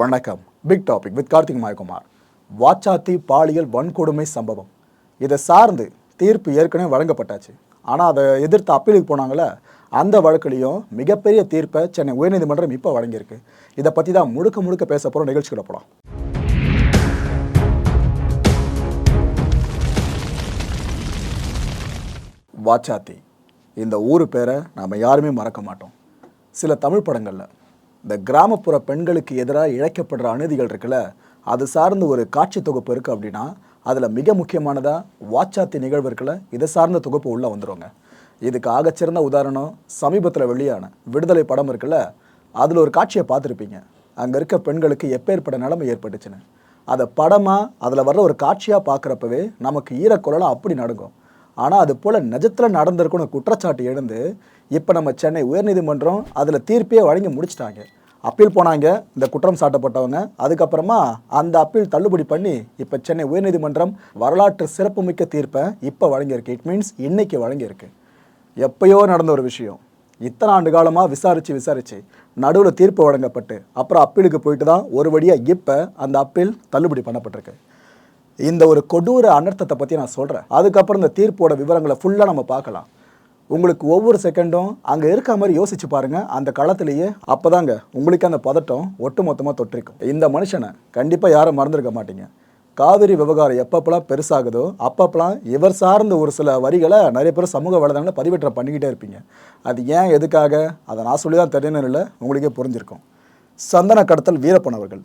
வணக்கம். Big topic with Karthik Mayakumar. Vachathi பாலியல் வன்கொடுமை சம்பவம். இதை சார்ந்து தீர்ப்பு ஏற்கனவே வழங்கப்பட்டாச்சு. ஆனால் அதை எதிர்த்து அப்பீலுக்கு போனாங்களே அந்த வழக்குலையும் மிகப்பெரிய தீர்ப்பை சென்னை உயர்நீதிமன்றம் இப்போ வழங்கியிருக்கு. இதை பற்றி தான் முழுக்க முழுக்க பேச போகிற நிகழ்ச்சிகளை போகலாம் வாச்சாத்தி. இந்த ஊர் பேரை நாம் யாருமே மறக்க மாட்டோம். சில தமிழ் படங்களில் இந்த கிராமப்புற பெண்களுக்கு எதிராக இழைக்கப்படுற அநீதிகள் இருக்குல்ல அது சார்ந்து ஒரு காட்சி தொகுப்பு இருக்குது அப்படின்னா அதில் மிக முக்கியமானதாக வாச்சாத்தி நிகழ்வு இருக்குல்ல இதை சார்ந்த தொகுப்பு உள்ளே வந்துருவாங்க இதுக்கு ஆகச்சிறந்த உதாரணம் சமீபத்தில் வெளியான விடுதலை படம் இருக்குல்ல அதில் ஒரு காட்சியை பார்த்துருப்பீங்க. அங்கே இருக்க பெண்களுக்கு எப்பேற்பட்ட நிலைமை ஏற்பட்டுச்சுன்னு. அதை படமாக அதில் வர்ற ஒரு காட்சியாக பார்க்குறப்பவே நமக்கு ஈரக்குரலாம் அப்படி நடக்கும் ஆனால் அது போல் நிஜத்தில் நடந்திருக்குன்னு குற்றச்சாட்டு எழுந்து இப்போ நம்ம சென்னை உயர்நீதிமன்றம் அதில் தீர்ப்பே வழங்கி முடிச்சிட்டாங்க. அப்பீல் போனாங்க இந்த குற்றம் சாட்டப்பட்டவங்க. அதுக்கப்புறமா அந்த அப்பீல் தள்ளுபடி பண்ணி இப்போ சென்னை உயர்நீதிமன்றம் வரலாற்று சிறப்புமிக்க தீர்ப்பை இப்போ வழங்கியிருக்கு. இட் மீன்ஸ் இன்றைக்கி வழங்கியிருக்கு. எப்பயோ நடந்த ஒரு விஷயம். இத்தனை ஆண்டு காலமாக விசாரித்து விசாரித்து நடுவில் தீர்ப்பு வழங்கப்பட்டு அப்புறம் அப்பீலுக்கு போயிட்டு தான் ஒரு வழியாக இப்போ அந்த அப்பீல் தள்ளுபடி பண்ணப்பட்டிருக்கு. இந்த ஒரு கொடூர அனர்த்தத்தை பற்றி நான் சொல்கிறேன் அதுக்கப்புறம் இந்த தீர்ப்போட விவரங்களை ஃபுல்லாக நம்ம பார்க்கலாம். உங்களுக்கு ஒவ்வொரு செகண்டும் அங்கே இருக்க மாதிரி யோசிச்சு பாருங்க. அந்த களத்திலேயே அப்போதாங்க உங்களுக்கு அந்த பதட்டம் ஒட்டு மொத்தமாக இந்த மனுஷனை கண்டிப்பாக யாரும் மறந்துருக்க மாட்டீங்க. காவிரி விவகாரம் எப்பப்பெல்லாம் பெருசாகுதோ அப்பப்பெல்லாம் இவர் சார்ந்த ஒரு சில வரிகளை நிறைய பேர் சமூக வலைதளங்களில் பதிவேற்ற பண்ணிக்கிட்டே இருப்பீங்க. அது ஏன் எதுக்காக? அதை நான் சொல்லி தான் தெரியணும் இல்லை உங்களுக்கே புரிஞ்சிருக்கும். சந்தன கடத்தல் வீரப்பன் அவர்கள்.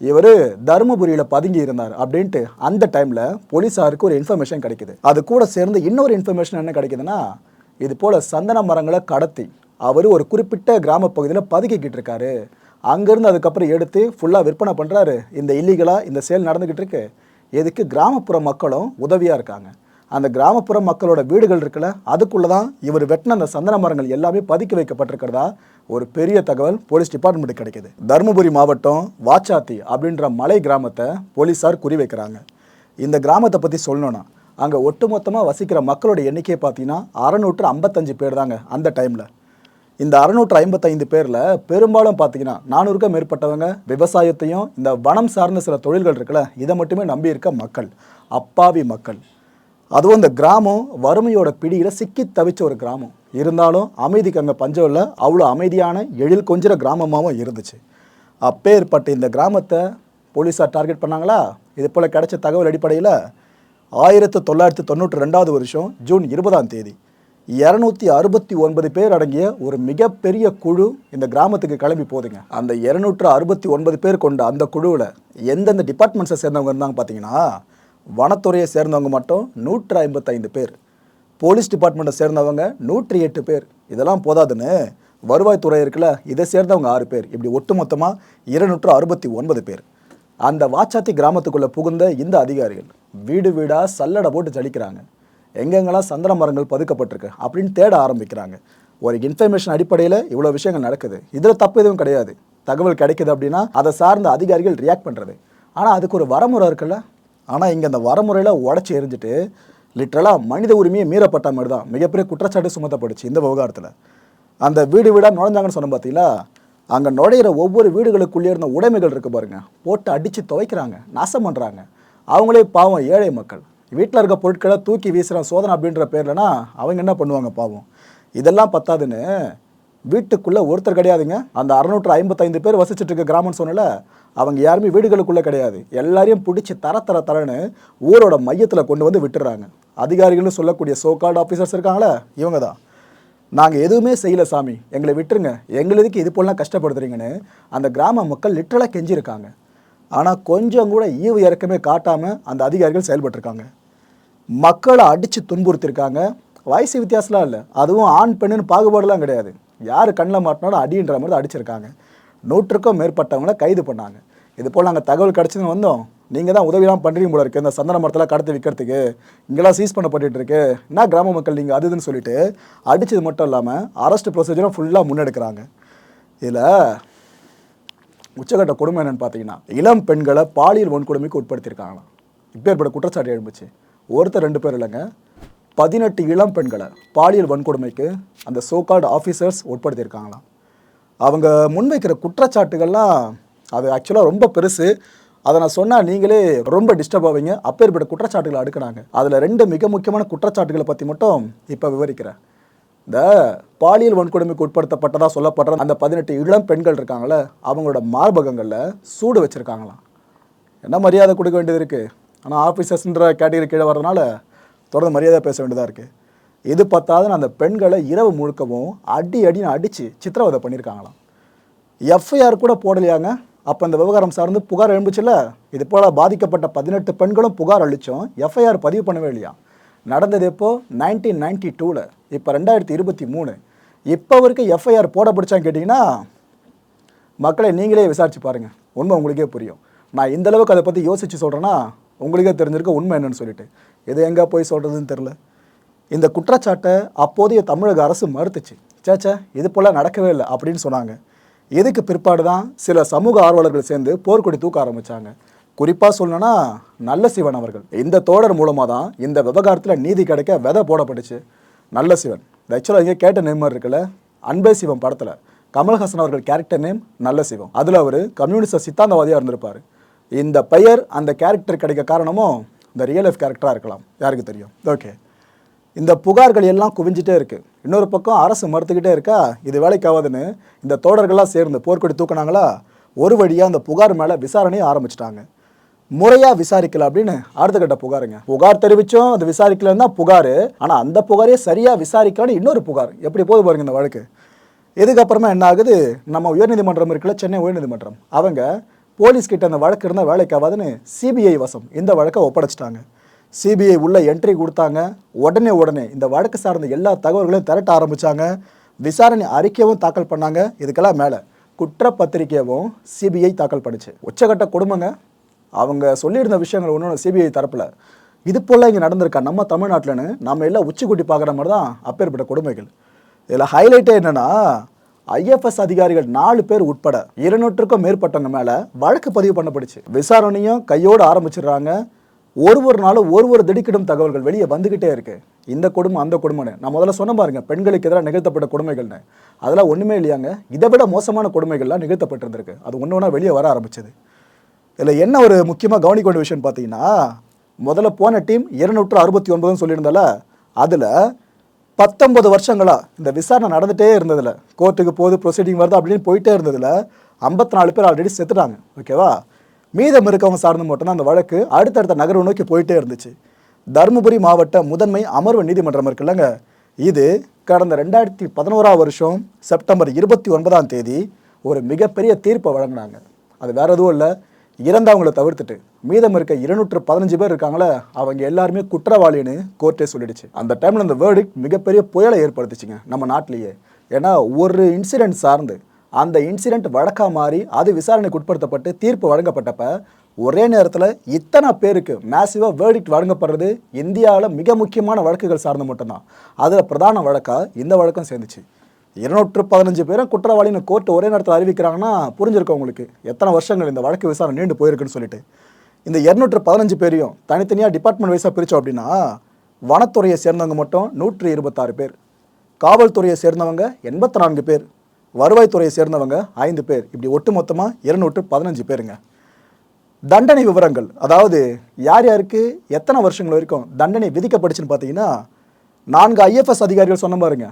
இவர் தருமபுரியில் பதுங்கி இருந்தார் அப்படின்ட்டு அந்த டைமில் போலீஸாருக்கு ஒரு இன்ஃபர்மேஷன் கிடைக்குது. அது கூட சேர்ந்து இன்னொரு இன்ஃபர்மேஷன் என்ன கிடைக்குதுன்னா இது போல் சந்தன மரங்களை கடத்தி அவர் ஒரு குறிப்பிட்ட கிராம பகுதியில் பதுக்கிக்கிட்டு இருக்காரு. அங்கேருந்து அதுக்கப்புறம் எடுத்து ஃபுல்லாக விற்பனை பண்ணுறாரு இந்த இல்லீகலாக இந்த சேல் நடந்துக்கிட்டு இருக்கு. எதுக்கு கிராமப்புற மக்களும் உதவியாக இருக்காங்க. அந்த கிராமப்புற மக்களோட வீடுகள் இருக்குல்ல அதுக்குள்ளே தான் இவர் வெட்டின அந்த சந்தன மரங்கள் எல்லாமே பதுக்கி வைக்கப்பட்டிருக்கிறதா ஒரு பெரிய தகவல் போலீஸ் டிபார்ட்மெண்ட் கிடைக்குது. தருமபுரி மாவட்டம் வாச்சாத்தி அப்படின்ற மலை கிராமத்தை போலீஸார் குறி வைக்கிறாங்க. இந்த கிராமத்தை பற்றி சொல்லணும்னா அங்கே ஒட்டுமொத்தமாக வசிக்கிற மக்களோட எண்ணிக்கை பார்த்தீங்கன்னா அறநூற்று ஐம்பத்தஞ்சு பேர் தாங்க அந்த டைமில். இந்த அறுநூற்று ஐம்பத்தைந்து பேரில் பெரும்பாலும் பார்த்தீங்கன்னா நானூறுக்கும் மேற்பட்டவங்க விவசாயத்தையும் இந்த வனம் சார்ந்த சில தொழில்கள் இருக்குல்ல இதை மட்டுமே நம்பி இருக்க மக்கள் அப்பாவி மக்கள். அதுவும் இந்த கிராமம் வறுமையோட பிடியில் சிக்கி தவிச்ச ஒரு கிராமம். இருந்தாலும் அமைதிக்கு அங்கே பஞ்சம் இல்லை அவ்வளோ அமைதியான எழில் கொஞ்சிற கிராமமாகவும் இருந்துச்சு. அப்பேற்பட்ட இந்த கிராமத்தை போலீஸார் டார்கெட் பண்ணாங்களா? இது போல் கிடைச்ச தகவல் அடிப்படையில் ஆயிரத்து தொள்ளாயிரத்து தொண்ணூற்றி ரெண்டாவது வருஷம் ஜூன் இருபதாம் தேதி. இரநூத்தி அறுபத்தி ஒன்பது பேர் அடங்கிய ஒரு மிகப்பெரிய குழு இந்த கிராமத்துக்கு கிளம்பி போகுதுங்க அந்த இரநூற்று அறுபத்தி ஒன்பது பேர் கொண்ட அந்த குழுவில் எந்தெந்த டிபார்ட்மெண்ட்ஸை சேர்ந்தவங்க இருந்தாங்க பார்த்தீங்கன்னா வனத்துறையை சேர்ந்தவங்க மட்டும் நூற்று ஐம்பத்தைந்து பேர். போலீஸ் டிபார்ட்மெண்ட்டை சேர்ந்தவங்க நூற்றி எட்டு பேர். இதெல்லாம் போதாதுன்னு வருவாய்த்துறை இருக்குல்ல இதை சேர்ந்தவங்க ஆறு பேர். இப்படி ஒட்டுமொத்தமாக இருநூற்று அறுபத்தி ஒன்பது பேர். அந்த வாச்சாத்தி கிராமத்துக்குள்ளே புகுந்த இந்த அதிகாரிகள் வீடு வீடாக சல்லடை போட்டு ஜலிக்கிறாங்க. எங்கெங்கெல்லாம் சந்தன மரங்கள் பதுக்கப்பட்டிருக்கு அப்படின்னு தேட ஆரம்பிக்கிறாங்க. ஒரு இன்ஃபர்மேஷன் அடிப்படையில் இவ்வளோ விஷயங்கள் நடக்குது. இதில் தப்பு எதுவும் கிடையாது. தகவல் கிடைக்குது அப்படின்னா அதை சார்ந்த அதிகாரிகள் ரியாக்ட் பண்ணுறது ஆனால் அதுக்கு ஒரு வரமுறை இருக்குல்ல? ஆனால் இங்கே அந்த வரமுறையில் உடச்சி எரிஞ்சிட்டு லிட்ரலாக மனித உரிமையை மீறப்பட்ட மாதிரி தான். மிகப்பெரிய குற்றச்சாட்டு சுமத்தப்படுச்சு இந்த விவகாரத்தில். அந்த வீடு வீடாக நுழைஞ்சாங்கன்னு சொன்ன பார்த்தீங்களா அங்கே நுழையிற ஒவ்வொரு வீடுகளுக்குள்ளே இருந்த உடைமைகள் இருக்குது பாருங்க. போட்டு அடித்து துவைக்கிறாங்க நாசம் பண்ணுறாங்க அவங்களே பாவம் ஏழை மக்கள். வீட்டில் இருக்க பொருட்களை தூக்கி வீசுகிற சோதனை அப்படின்ற பேர்லனா அவங்க என்ன பண்ணுவாங்க பாவம்? இதெல்லாம் பத்தாதுன்னு வீட்டுக்குள்ளே ஒருத்தர் கிடையாதுங்க. அந்த அறுநூற்று ஐம்பத்தைந்து பேர் வசிச்சுட்டு இருக்க கிராமம்னு சொன்னல அவங்க யாருமே வீடுகளுக்குள்ளே கிடையாது. எல்லாரையும் பிடிச்சி தர தர தரன்னு ஊரோட மையத்தில் கொண்டு வந்து விட்டுறாங்க. அதிகாரிகள்னு சொல்லக்கூடிய சோகார்டு ஆஃபீஸர்ஸ் இருக்காங்களே இவங்க தான் நாங்கள் எதுவுமே செய்யல சாமி. எங்களை விட்டுருங்க. எங்களுக்கு இது போலாம் கஷ்டப்படுத்துறீங்கன்னு அந்த கிராம மக்கள் லிட்டரலாக கெஞ்சிருக்காங்க. ஆனால் கொஞ்சம் கூட ஈவு இறக்கமே காட்டாமல் அந்த அதிகாரிகள் செயல்பட்டிருக்காங்க. மக்களை அடித்து துன்புறுத்திருக்காங்க. வயசு வித்தியாசம்லாம் இல்லை. அதுவும் ஆண் பெண்ணுன்னு பாகுபாடுலாம் கிடையாது. யார் கண்ணில் மாட்டினாலும் அடின்ற மாதிரி அடிச்சிருக்காங்க. நூற்றுக்கும் மேற்பட்டவங்கள கைது பண்ணாங்க. இது போல் நாங்கள் தகவல் கிடச்சிதுன்னு வந்தோம். நீங்கள் தான் உதவிலாம் பண்ணுறீங்க போல இருக்குது இந்த சந்தன மரத்தெல்லாம் கடத்தி விற்கிறதுக்கு இங்கெல்லாம் சீஸ் பண்ணப்பட்டு இருக்கு. என்ன கிராம மக்கள் நீங்கள் அது இதுன்னு சொல்லிட்டு அடித்தது மட்டும் இல்லாமல் அரெஸ்ட் ப்ரொசீஜரும் ஃபுல்லாக முன்னெடுக்கிறாங்க. இதில் உச்சகட்ட கொடுமை என்னென்னு பார்த்தீங்கன்னா இளம் பெண்களை பாலியல் வன்கொடுமைக்கு உட்படுத்தியிருக்காங்களாம். இப்பேற்பட்ட குற்றச்சாட்டு எழுந்துச்சு. ஒருத்தர் ரெண்டு பேர் இல்லைங்க. பதினெட்டு இளம் பெண்களை பாலியல் வன்கொடுமைக்கு அந்த சோகால்டு ஆஃபீஸர்ஸ் உட்படுத்தியிருக்காங்களாம். அவங்க முன்வைக்கிற குற்றச்சாட்டுகள்லாம் அது ஆக்சுவலாக ரொம்ப பெருசு. அதை நான் சொன்னால் நீங்களே ரொம்ப டிஸ்டர்ப் ஆவீங்க. அப்பேற்பட்ட குற்றச்சாட்டுகளை அடுக்குனாங்க. அதில் ரெண்டு மிக முக்கியமான குற்றச்சாட்டுகளை பற்றி மட்டும் இப்போ விவரிக்கிறேன். இந்த பாலியல் வன்கொடுமைக்கு உட்படுத்தப்பட்டதாக சொல்லப்படுற அந்த பதினெட்டு இளம் பெண்கள் இருக்காங்களே அவங்களோட மார்பகங்களில் சூடு வச்சுருக்காங்களாம். என்ன மரியாதை கொடுக்க வேண்டியது இருக்குது ஆனால் ஆஃபீஸர்ஸ்ன்ற கேட்டகரி கீழே வரதுனால தொடர்ந்து மரியாதை பேச வேண்டியதாக இருக்குது இது பத்தாதுன்னு அந்த பெண்களை இரவு முழுக்கவும் அடி அடின்னு அடித்து சித்திரவதை பண்ணியிருக்காங்களாம் எஃப்ஐஆர் கூட போடலையாங்க? அப்போ இந்த விவகாரம் சார்ந்து புகார் எழும்புச்சுல? இது போல் பாதிக்கப்பட்ட பதினெட்டு பெண்களும் புகார் அளித்தோம் எஃப்ஐஆர் பதிவு பண்ணவே இல்லையா? நடந்தது எப்போ? நைன்டீன் நைன்டி டூவில் இப்போ ரெண்டாயிரத்தி இருபத்தி மூணு. இப்போ வரைக்கும் எஃப்ஐஆர் போட பிடிச்சான்னு கேட்டிங்கன்னா மக்களை நீங்களே விசாரிச்சு பாருங்கள் உண்மை உங்களுக்கே புரியும். நான் இந்த அளவுக்கு அதை பற்றி யோசித்து சொல்கிறேன்னா உங்களுக்கே தெரிஞ்சிருக்க உண்மை என்னன்னு சொல்லிட்டு. எது எங்கே போய் சொல்கிறதுன்னு தெரில இந்த குற்றச்சாட்டை அப்போதைய தமிழக அரசு மறுத்துச்சு. சேச்சே இது போல் நடக்கவே இல்லை அப்படின்னு சொன்னாங்க. இதுக்கு பிற்பாடு தான் சில சமூக ஆர்வலர்கள் சேர்ந்து போர்க்கொடி தூக்க ஆரம்பித்தாங்க குறிப்பாக சொல்லணும்னா நல்ல சிவன் அவர்கள். இந்த தோழர் மூலமாக தான் இந்த விவகாரத்தில் நீதி கிடைக்க விதை போடப்பட்டுச்சு. நல்ல சிவன். ஆக்சுவலாக இங்கே கேட்ட நேம் இருக்குல்ல அன்பே சிவம் படத்தில். கமல்ஹாசன் அவர்கள் கேரக்டர் நேம் நல்ல சிவம். அதில் அவர் கம்யூனிஸ்ட சித்தாந்தவாதியாக இருந்திருப்பார். இந்த பெயர் அந்த கேரக்டர் கிடைக்க காரணமும் இந்த ரியல் லைஃப் கேரக்டராக இருக்கலாம். யாருக்கு தெரியும்? ஓகே இந்த புகார்கள் எல்லாம் குவிஞ்சிட்டே இருக்கு. இன்னொரு பக்கம் அரசு மறுத்துக்கிட்டே இருக்கா? இது வேலைக்காவாதுன்னு இந்த தோடர்கள்லாம் சேர்ந்து போர்க்கொடி தூக்குனாங்களா? ஒரு வழியாக அந்த புகார் மேலே விசாரணையை ஆரம்பிச்சிட்டாங்க. முறையாக விசாரிக்கல அப்படின்னு அடுத்த கட்ட புகாருங்க. புகார் தெரிவிச்சோம் அது விசாரிக்கலன்னா தான் புகார். ஆனால் அந்த புகாரே சரியாக விசாரிக்கலான்னு இன்னொரு புகார். எப்படி போது பாருங்க இந்த வழக்கு. இதுக்கப்புறமா என்ன ஆகுது? நம்ம உயர்நீதிமன்றம் இருக்குல்ல சென்னை உயர்நீதிமன்றம். அவங்க போலீஸ்கிட்ட அந்த வழக்கு இருந்தால் வேலைக்காவாதுன்னு சிபிஐ வசம் இந்த வழக்கை ஒப்படைச்சிட்டாங்க. சிபிஐ உள்ள என்ட்ரி கொடுத்தாங்க. உடனே உடனே இந்த வழக்கு சார்ந்த எல்லா தகவல்களையும் திரட்ட ஆரம்பித்தாங்க விசாரணை அறிக்கையும் தாக்கல் பண்ணாங்க. இதுக்கெல்லாம் மேலே குற்றப்பத்திரிக்கையவும் சிபிஐ தாக்கல் பண்ணிச்சு. உச்சகட்ட கொடுமைங்க. அவங்க சொல்லியிருந்த விஷயங்கள் ஒன்று சிபிஐ தரப்பில். இது போல் இங்கே நடந்திருக்கா நம்ம தமிழ்நாட்டில்னு நம்ம எல்லாம் உச்சிக்குட்டி பார்க்குற மாதிரி தான் அப்பேற்பட்ட கொடுமைகள். இதில் ஹைலைட்டே என்னென்னா ஐஎஃப்எஸ் அதிகாரிகள் நாலு பேர் உட்பட இருநூற்றுக்கும் மேற்பட்டவங்க மேலே வழக்கு பதிவு பண்ணப்படுச்சு விசாரணையும் கையோடு ஆரம்பிச்சிடுறாங்க. ஒரு ஒரு நாளும் ஒரு ஒரு திடுக்கிடும் தகவல்கள் வெளியே வந்துக்கிட்டே இருக்கு. இந்த கொடுமை அந்த கொடுமைன்னு. நான் முதல்ல சொன்ன பாருங்க பெண்களுக்கு எதிராக நிகழ்த்தப்பட்ட கொடுமைகள்னு. அதெல்லாம் ஒன்றுமே இல்லையாங்க. இதை விட மோசமான கொடுமைகள்லாம் நிகழ்த்தப்பட்டிருந்திருக்கு. அது ஒன்று ஒன்றா வெளியே வர ஆரம்பிச்சது. இதில் என்ன ஒரு முக்கியமாக கவனிக்க வேண்டிய விஷயம் பார்த்தீங்கன்னா முதல்ல போன டீம் இருநூற்று அறுபத்தி ஒன்பதுன்னு சொல்லியிருந்தால அதில் பத்தொன்பது வருஷங்களாக இந்த விசாரணை நடந்துகிட்டே இருந்ததில். கோர்ட்டுக்கு போகுது ப்ரொசீடிங் வருது அப்படின்னு போயிட்டே இருந்ததில் ஐம்பத்தி நாலு பேர் ஆல்ரெடி செத்துட்டாங்க. ஓகேவா மீதம் இருக்கவங்க சார்ந்து மட்டும்தான் அந்த வழக்கு அடுத்தடுத்த நகர்வு நோக்கி போயிட்டே இருந்துச்சு. தருமபுரி மாவட்ட முதன்மை அமர்வு நீதிமன்றம் இருக்குல்லங்க இது கடந்த ரெண்டாயிரத்தி பதினோராம் வருஷம் செப்டம்பர் இருபத்தி ஒன்பதாம் தேதி ஒரு மிகப்பெரிய தீர்ப்பை வழங்கினாங்க. அது வேற எதுவும் இல்லை. இறந்தவங்களை தவிர்த்துட்டு மீதம் இருக்க இருநூற்று பதினஞ்சு பேர் இருக்காங்களே அவங்க எல்லாருமே குற்றவாளின்னு கோர்ட்டே சொல்லிடுச்சு. அந்த டைமில் அந்த வேர்டிக் மிகப்பெரிய புயலை ஏற்படுத்துச்சுங்க நம்ம நாட்டிலேயே. ஏன்னா ஒரு இன்சிடென்ட் சார்ந்து அந்த இன்சிடெண்ட் வழக்காக மாறி அது விசாரணைக்கு உட்படுத்தப்பட்டு தீர்ப்பு வழங்கப்பட்டப்ப ஒரே நேரத்தில் இத்தனை பேருக்கு மேசிவாக வேர்டிக்ட் வழங்கப்படுறது இந்தியாவில் மிக முக்கியமான வழக்குகள் சார்ந்து மட்டும்தான். அதில் பிரதான வழக்காக இந்த வழக்கம் சேர்ந்துச்சு. இருநூற்று பதினஞ்சு பேரும் குற்றவாளின்னு கோர்ட்டு ஒரே நேரத்தில் அறிவிக்கிறாங்கன்னா புரிஞ்சிருக்கோம் உங்களுக்கு. எத்தனை வருஷங்கள் இந்த வழக்கு விசாரணை நீண்டு போயிருக்குன்னு சொல்லிட்டு. இந்த இருநூற்று பதினஞ்சு பேரையும் தனித்தனியாக டிபார்ட்மெண்ட் வைஸாக பிரித்தோம் அப்படின்னா வனத்துறையை சேர்ந்தவங்க மட்டும் நூற்றி இருபத்தாறு பேர். காவல்துறையை சேர்ந்தவங்க எண்பத்தி நான்கு பேர். வருவாய்த்துறையை சேர்ந்தவங்க ஐந்து பேர். இப்படி ஒட்டு மொத்தமாக இருநூற்று பதினஞ்சு பேருங்க. தண்டனை விவரங்கள். அதாவது யார் யாருக்கு எத்தனை வருஷங்கள் வரைக்கும் தண்டனை விதிக்கப்பட்டுச்சுன்னு பார்த்தீங்கன்னா நான்கு ஐஎஃப்எஸ் அதிகாரிகள் சொன்ன பாருங்க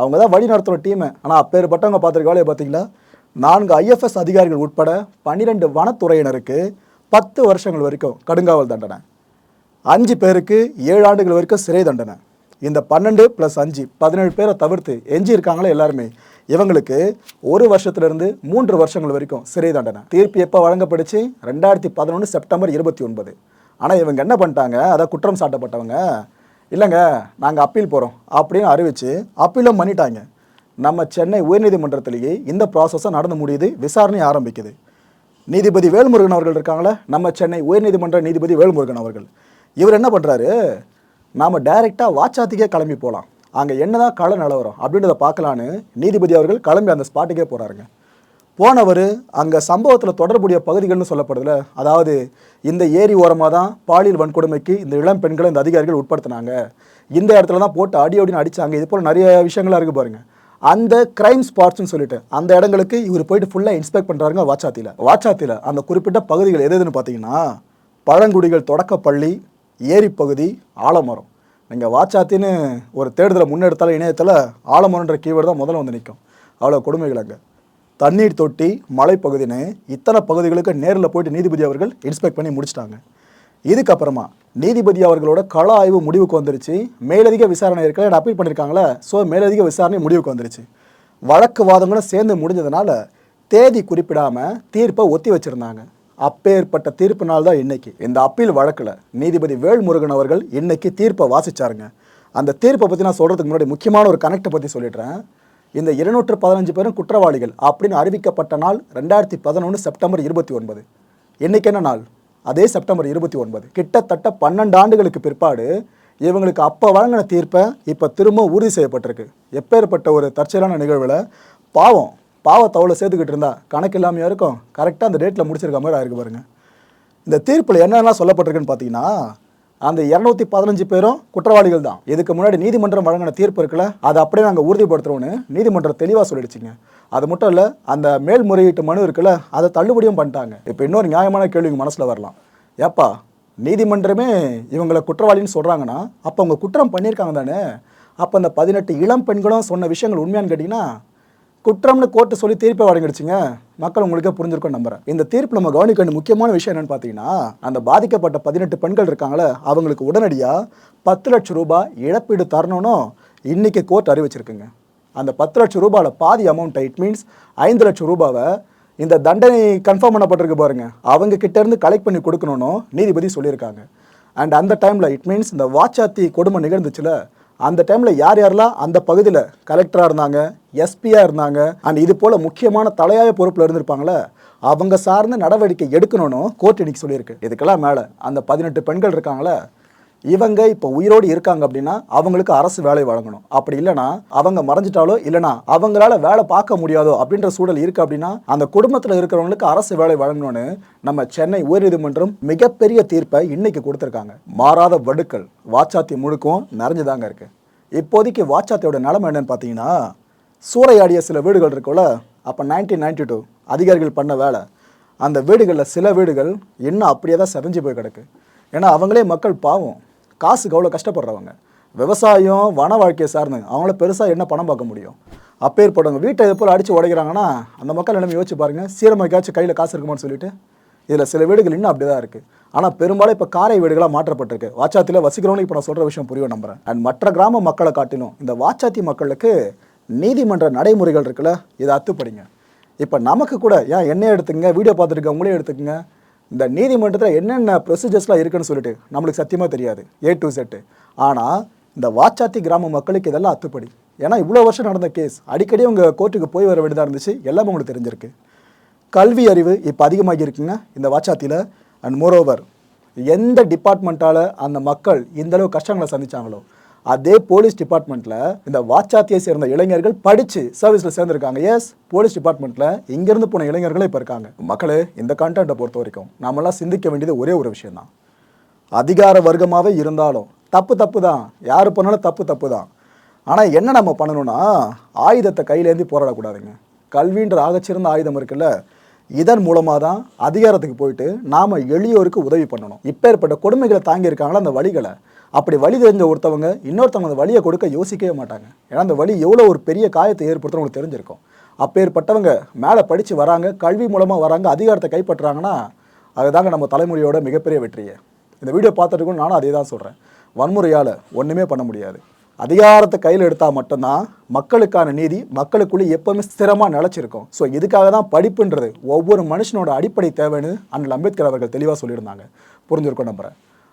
அவங்க தான் வழி நடத்துகிற டீமு. ஆனால் அப்பேற்பட்டவங்க பார்த்துருக்க வேலையை பார்த்தீங்களா? நான்கு ஐஎஃப்எஸ் அதிகாரிகள் உட்பட பன்னிரெண்டு வனத்துறையினருக்கு பத்து வருஷங்கள் வரைக்கும் கடுங்காவல் தண்டனை. அஞ்சு பேருக்கு ஏழு ஆண்டுகள் வரைக்கும் சிறை தண்டனை. இந்த பன்னெண்டு ப்ளஸ் அஞ்சு பதினேழு பேரை தவிர்த்து எஞ்சி இருக்காங்களே எல்லாருமே. இவங்களுக்கு ஒரு வருஷத்துலேருந்து மூன்று வருஷங்கள் வரைக்கும் சிறை தண்டனை. தீர்ப்பு எப்போ வழங்கப்படுச்சு ரெண்டாயிரத்தி பதினொன்று செப்டம்பர் இருபத்தி ஒன்பது. ஆனால் இவங்க என்ன பண்ணிட்டாங்க? அதான் குற்றம் சாட்டப்பட்டவங்க. இல்லைங்க நாங்கள் அப்பீல் போகிறோம் அப்படின்னு அறிவித்து அப்பீலும் பண்ணிட்டாங்க. நம்ம சென்னை உயர்நீதிமன்றத்திலேயே இந்த ப்ராசஸாக நடந்து முடியுது விசாரணை ஆரம்பிக்குது. நீதிபதி வேல்முருகன் அவர்கள் இருக்காங்களே நம்ம சென்னை உயர்நீதிமன்ற நீதிபதி வேல்முருகன் அவர்கள். இவர் என்ன பண்ணுறாரு நாம் டைரெக்டாக வாச்சாத்திக்கே கிளம்பி போகலாம் அங்கே என்னதான் கள நிலவரம் அப்படின்றத பார்க்கலான்னு நீதிபதி அவர்கள் கிளம்பி அந்த ஸ்பாட்டுக்கே போகிறாருங்க போனவர் அங்கே சம்பவத்தில் தொடர்புடைய பகுதிகள்னு சொல்லப்படுதுல அதாவது இந்த ஏரி ஓரமாக தான் பாலியல் வன்கொடுமைக்கு இந்த இளம் பெண்களை இந்த அதிகாரிகள் உட்படுத்தினாங்க. இந்த இடத்துல தான் போட்டு அடி அப்படின்னு அடித்தாங்க இது போல் நிறைய விஷயங்கள்லாம் இருக்குது பாருங்கள் அந்த கிரைம் ஸ்பாட்ஸ்னு சொல்லிட்டு அந்த இடங்களுக்கு இவர் போயிட்டு ஃபுல்லாக இன்ஸ்பெக்ட் பண்ணுறாருங்க வாச்சாத்தியில். வாச்சாத்தியில் அந்த குறிப்பிட்ட பகுதிகள் எது எதுன்னு பார்த்தீங்கன்னா பழங்குடிகள் தொடக்கப்பள்ளி ஏரிப்பகுதி ஆலமரம். நீங்கள் வாச்சாத்தின்னு ஒரு தேடுதலை முன்னெடுத்தாலும் இணையத்தில் ஆலமரம்ன்ற கீவேர்டு தான் முதல்ல வந்து நிற்கும் அவ்வளோ கொடுமைகள் அங்கே. தண்ணீர் தொட்டி மலைப்பகுதின்னு இத்தனை பகுதிகளுக்கு நேரில் போயிட்டு நீதிபதி அவர்கள் இன்ஸ்பெக்ட் பண்ணி முடிச்சிட்டாங்க. இதுக்கப்புறமா நீதிபதி அவர்களோட கள ஆய்வு முடிவுக்கு வந்துருச்சு. மேலதிக விசாரணை இருக்கல அப்பீல் பண்ணியிருக்காங்களே ஸோ மேலதிக விசாரணை முடிவுக்கு வந்துருச்சு. வழக்கு வாதங்களும் சேர்ந்து முடிஞ்சதுனால தேதி குறிப்பிடாம தீர்ப்பை ஒத்தி வச்சிருந்தாங்க. அப்பேற்பட்ட தீர்ப்பு நாள் தான் இன்னைக்கு. இந்த அப்பீல் வழக்கில் நீதிபதி வேல்முருகன் அவர்கள் இன்னைக்கு தீர்ப்பை வாசிச்சாருங்க. அந்த தீர்ப்பை பற்றி நான் சொல்கிறதுக்கு முன்னாடி முக்கியமான ஒரு கனெக்டை பற்றி சொல்லிடுறேன். இந்த இருநூற்று பதினஞ்சு பேரும் குற்றவாளிகள் அப்படின்னு அறிவிக்கப்பட்ட நாள் ரெண்டாயிரத்தி பதினொன்று செப்டம்பர் இருபத்தி ஒன்பது. இன்றைக்கி என்ன நாள்? அதே செப்டம்பர் இருபத்தி ஒன்பது. கிட்டத்தட்ட பன்னெண்டு ஆண்டுகளுக்கு பிற்பாடு இவங்களுக்கு அப்போ வழங்கின தீர்ப்பை இப்போ திரும்ப உறுதி செய்யப்பட்டிருக்கு. எப்பேற்பட்ட ஒரு தற்செயலான நிகழ்வில் பாவம் பாவத்தை அவ்வளோ சேர்த்துக்கிட்டு இருந்தா கணக்கு இல்லாமையா இருக்கும்? கரெக்டாக அந்த டேட்டில் முடிச்சிருக்க மாதிரி ஆயிருக்கு பாருங்க. இந்த தீர்ப்பில் என்னென்னலாம் சொல்லப்பட்டிருக்குன்னு பார்த்தீங்கன்னா அந்த இரநூத்தி பதினஞ்சு பேரும் குற்றவாளிகள் தான். இதுக்கு முன்னாடி நீதிமன்றம் வழங்கின தீர்ப்பு இருக்குல்ல அதை அப்படியே நாங்கள் உறுதிப்படுத்துறோன்னு நீதிமன்றம் தெளிவாக சொல்லிடுச்சுங்க. அது மட்டும் இல்லை அந்த மேல்முறையீட்டு மனு இருக்குல்ல அதை தள்ளுபடியும் பண்ணிட்டாங்க. இப்போ இன்னொரு நியாயமான கேள்வி மனசில் வரலாம். ஏப்பா நீதிமன்றமே இவங்களை குற்றவாளின்னு சொல்கிறாங்கன்னா அப்போ அவங்க குற்றம் பண்ணியிருக்காங்க தானே? அப்போ அந்த பதினெட்டு இளம் பெண்களும் சொன்ன விஷயங்கள் உண்மையான்னு கேட்டிங்கன்னா குற்றம்னு கோர்ட்டு சொல்லி தீர்ப்பை வழங்கிடுச்சுங்க. மக்கள் உங்களுக்கே புரிஞ்சிருக்கும் நம்புறேன். இந்த தீர்ப்பு நம்ம கவனிக்க வேண்டிய முக்கியமான விஷயம் என்னன்னு பார்த்தீங்கன்னா அந்த பாதிக்கப்பட்ட பதினெட்டு பெண்கள் இருக்காங்களே அவங்களுக்கு உடனடியாக பத்து லட்சம் ரூபாய் இழப்பீடு தரணும்னு இன்றைக்கி கோர்ட் அறிவிச்சிருக்குங்க. அந்த பத்து லட்சம் ரூபாயில் பாதி அமௌண்ட்டை இட் மீன்ஸ் ஐந்து லட்சம் ரூபாவை இந்த தண்டனை கன்ஃபார்ம் பண்ணப்பட்டிருக்கு பாருங்க. அவங்க கிட்டேருந்து கலெக்ட் பண்ணி கொடுக்கணும்னு நீதிபதி சொல்லியிருக்காங்க. அண்ட் அந்த டைமில் இட் மீன்ஸ் இந்த வாச்சாத்தி கொடுமை நிகழ்ந்துச்சுல அந்த டைமில் யார் யாரெல்லாம் அந்த பகுதியில் கலெக்டராக இருந்தாங்க எஸ்பியாக இருந்தாங்க அண்ட் இது போல் முக்கியமான தலையாய பொறுப்பில் இருந்திருப்பாங்களே அவங்க சார்ந்த நடவடிக்கை எடுக்கணும்னு கோர்ட் இன்னைக்கு சொல்லியிருக்கு. இதுக்கெல்லாம் மேலே அந்த பதினெட்டு பெண்கள் இருக்காங்களே இவங்க இப்போ உயிரோடு இருக்காங்க அப்படின்னா அவங்களுக்கு அரசு வேலை வழங்கணும். அப்படி இல்லைனா அவங்க மறைஞ்சிட்டாலோ இல்லைனா அவங்களால வேலை பார்க்க முடியாதோ அப்படின்ற சூழல் இருக்கு அப்படின்னா அந்த குடும்பத்தில் இருக்கிறவங்களுக்கு அரசு வேலை வழங்கணும்னு நம்ம சென்னை உயர்நீதிமன்றம் மிகப்பெரிய தீர்ப்பை இன்னைக்கு கொடுத்துருக்காங்க. மாறாத வடுக்கள் வாச்சாத்தி முழுக்கும் நிறைஞ்சுதாங்க இருக்கு. இப்போதைக்கு வாச்சாத்தியோட நிலைமை என்னன்னு பார்த்தீங்கன்னா சூறையாடிய சில வீடுகள் இருக்கும்ல அப்போ நைன்டீன் நைன்டி டூ அதிகாரிகள் பண்ண வேலை. அந்த வீடுகளில் சில வீடுகள் இன்னும் அப்படியே தான் செதஞ்சு போய் கிடக்கு. ஏன்னா அவங்களே மக்கள் பாவம். காசுக்கு அவ்வளோ கஷ்டப்படுறவங்க. விவசாயம் வன வாழ்க்கையை சார்ந்து அவங்கள பெருசாக என்ன பணம் பார்க்க முடியும்? அப்பேற்பட்டவங்க வீட்டை இது போல் அடித்து உடைக்கிறாங்கன்னா அந்த மக்கள் நிலைமை யோசிச்சு பாருங்கள் சீரமைக்காச்சும் கையில் காசு இருக்குமான்னு சொல்லிட்டு இதில் சில வீடுகள் இன்னும் அப்படி தான் இருக்குது ஆனால் பெரும்பாலும் இப்போ காரை வீடுகளாக மாற்றப்பட்டிருக்கு. வாச்சாத்தியில் வசிக்கிறவங்களுக்கு இப்போ நான் சொல்கிற விஷயம் புரியும் நம்புறேன். அண்ட் மற்ற கிராம மக்களை காட்டிலும் இந்த வாச்சாத்தி மக்களுக்கு நீதிமன்ற நடைமுறைகள் இருக்குல்ல இதை அத்துப்படிங்க. இப்போ நமக்கு கூட ஏன் என்னையே எடுத்துக்கங்க வீடியோ பார்த்துருக்கவங்களே எடுத்துக்கோங்க எடுத்துக்கங்க இந்த நீதிமன்றத்தில் என்னென்ன ப்ரொசீஜர்ஸ்லாம் இருக்குன்னு சொல்லிட்டு நம்மளுக்கு சத்தியமாக தெரியாது. ஏ டு செட்டு ஆனால் இந்த வாச்சாத்தி கிராம மக்களுக்கு இதெல்லாம் அத்துப்படி. ஏன்னா இவ்வளோ வருஷம் நடந்த கேஸ் அடிக்கடி உங்கள் கோர்ட்டுக்கு போய் வர வேண்டியதாக இருந்துச்சு. எல்லாமே உங்களுக்கு தெரிஞ்சிருக்கு. கல்வி அறிவு இப்போ அதிகமாகி இருக்குங்க. இந்த வாச்சாத்தியில். அண்ட் மோரோவர் எந்த டிபார்ட்மெண்ட்டால் அந்த மக்கள் இந்தளவு கஷ்டங்களை சந்தித்தாங்களோ அதே போலீஸ் டிபார்ட்மெண்ட்டில் இந்த வாச்சாத்தியை சேர்ந்த இளைஞர்கள் படித்து சர்வீஸில் சேர்ந்துருக்காங்க. எஸ் போலீஸ் டிபார்ட்மெண்ட்டில் இங்கேருந்து போன இளைஞர்களே இப்போ இருக்காங்க. மக்களே இந்த கண்டென்ட்டை பொறுத்த வரைக்கும் நம்மளாம் சிந்திக்க வேண்டியது ஒரே ஒரு விஷயம்தான். அதிகார வர்க்கமாகவே இருந்தாலும் தப்பு தப்பு தான் யார் பண்ணாலும் தப்பு தப்பு தான் ஆனால் என்ன நம்ம பண்ணணும்னா ஆயுதத்தை கையிலேந்தி போராடக்கூடாதுங்க. கல்வின்ற ஆகச்சிறந்த ஆயுதம் இருக்குல்ல இதன் மூலமாக தான் அதிகாரத்துக்கு போயிட்டு நாம் எளியோருக்கு உதவி பண்ணணும். இப்பேற்பட்ட கொடுமைகளை தாங்கியிருக்காங்களா அந்த வழிகளை? அப்படி வழி தெரிஞ்ச ஒருத்தவங்க இன்னொருத்தவங்க அந்த வழியை கொடுக்க யோசிக்கவே மாட்டாங்க. ஏன்னா அந்த வழி எவ்வளோ ஒரு பெரிய காயத்தை ஏற்படுத்தணும் தெரிஞ்சிருக்கும். அப்பேற்பட்டவங்க மேலே படித்து வராங்க கல்வி மூலமாக வராங்க அதிகாரத்தை கைப்பற்றுறாங்கன்னா அதுதாங்க நம்ம தலைமுறையோட மிகப்பெரிய வெற்றியை. இந்த வீடியோ பார்த்துருக்கோம் நானும் அதே தான் சொல்கிறேன் வன்முறையால் ஒன்றுமே பண்ண முடியாது. அதிகாரத்தை கையில் எடுத்தால் மட்டும்தான் மக்களுக்கான நீதி மக்களுக்குள்ளே எப்போவுமே ஸ்திரமாக நிலச்சிருக்கும். ஸோ இதுக்காக தான் படிப்புன்றது ஒவ்வொரு மனுஷனோட அடிப்படை தேவைன்னு அண்ணல் அம்பேத்கர் அவர்கள் தெளிவாக சொல்லியிருந்தாங்க. புரிஞ்சிருக்கும் நம்புகிறேன்